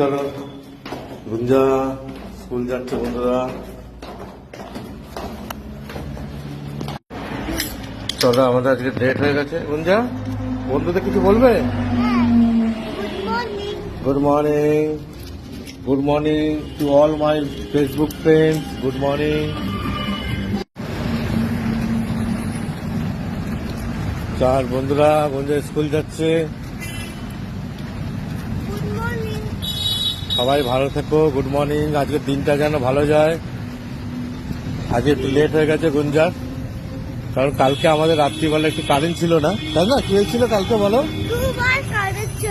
চলো গুঞ্জা স্কুল যাচ্ছে বন্ধুরা। চলো, আমাদের আজকে ডেট হয়ে গেছে। গুঞ্জা বন্ধুদের কিছু বলবে? Good morning good morning to all my Facebook friends good morning চার বন্ধুরা বন্ধু স্কুল যাচ্ছে। সবাই ভালো থেকো গুড মর্নিং আজকের দিনটা যেন ভালো যায়। আজকে একটু লেট হয়ে গেছে গুঞ্জার কারণ কালকে আমাদের রাত্রিবেলা একটু কারেন্ট ছিল না। তাই না? কি হয়েছিল কালকে বলো?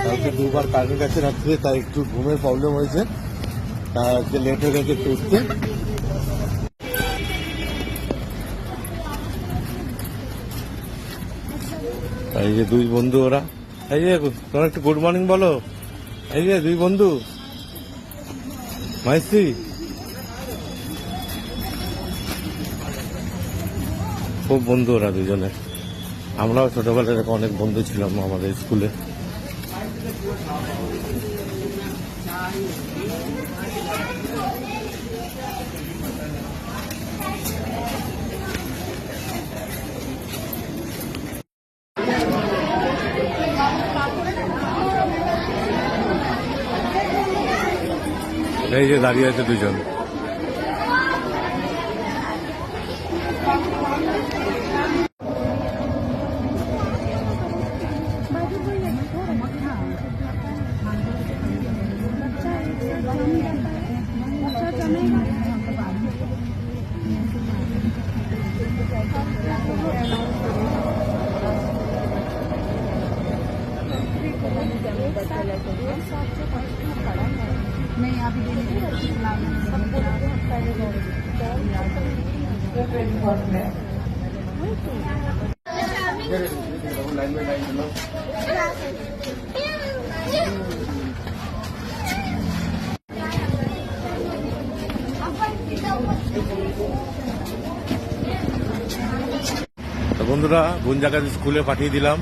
কালকে দুবার কারেন্ট গেছে রাত্রে তাই একটু ঘুমের প্রবলেম হয়েছে। তাই আজকে লেট হয়ে গেছে একটু উঠতে। এই যে দুই বন্ধু ওরা। এই যে তোমরা একটু গুড মর্নিং বলো। এই যে দুই বন্ধু। মাইসি। খুব বন্ধু ওরা দুজনে। আমরাও ছোটবেলায় অনেক বন্ধু ছিলাম আমাদের স্কুলে। এই যে দাঁড়িয়ে আছে দুজন। नहीं अभी তো বন্ধুরা গুঞ্জাকে স্কুলে পাঠিয়ে দিলাম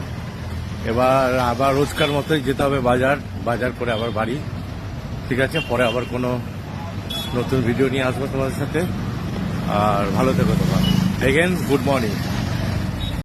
এবার আবার রোজকার মতোই যেতে হবে বাজার বাজার করে আবার বাড়ি ঠিক আছে, পরে আবার কোনো নতুন ভিডিও নিয়ে আসব তোমাদের সাথে। আর ভালো থেকো তোমার। Again good morning